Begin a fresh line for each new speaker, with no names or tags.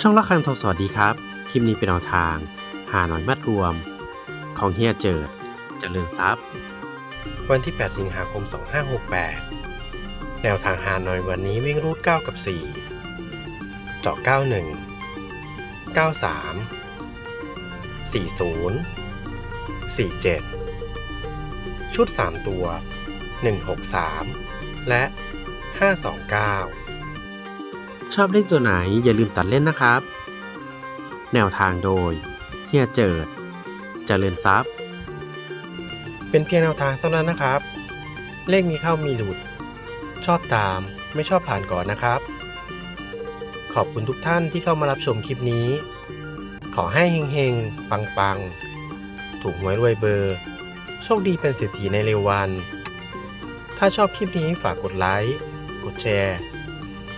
ช่องละครังทองสวัสดีครับ คลิปนี้เป็นแนวทาง หาหน่อยมัดรวม ของเฮียเจิดเจริญทรัพย์ วันที่ 8 สิงหาคม 2568 แนวทางหาหน่อยวันนี้วิ่งรูด 9 กับ 4 เจาะ 91 93 40 47 ชุด 3 ตัว 163 และ 529 ชอบเล่นตัวไหนอย่าลืมตัดเล่นนะครับ แนวทางโดย เฮียเจิดเจริญทรัพย์ เป็นเพียงแนวทางเท่านั้นนะครับ เลขมีเข้ามีหลุด ชอบตามไม่ชอบผ่านก่อนนะครับ ขอบคุณทุกท่านที่เข้ามารับชมคลิปนี้ ขอให้เฮงๆ ปังๆ ถูกหวยรวยเบอร์ โชคดีเป็นเศรษฐีในเร็ววัน ถ้าชอบคลิปนี้ฝากกดไลค์ กดแชร์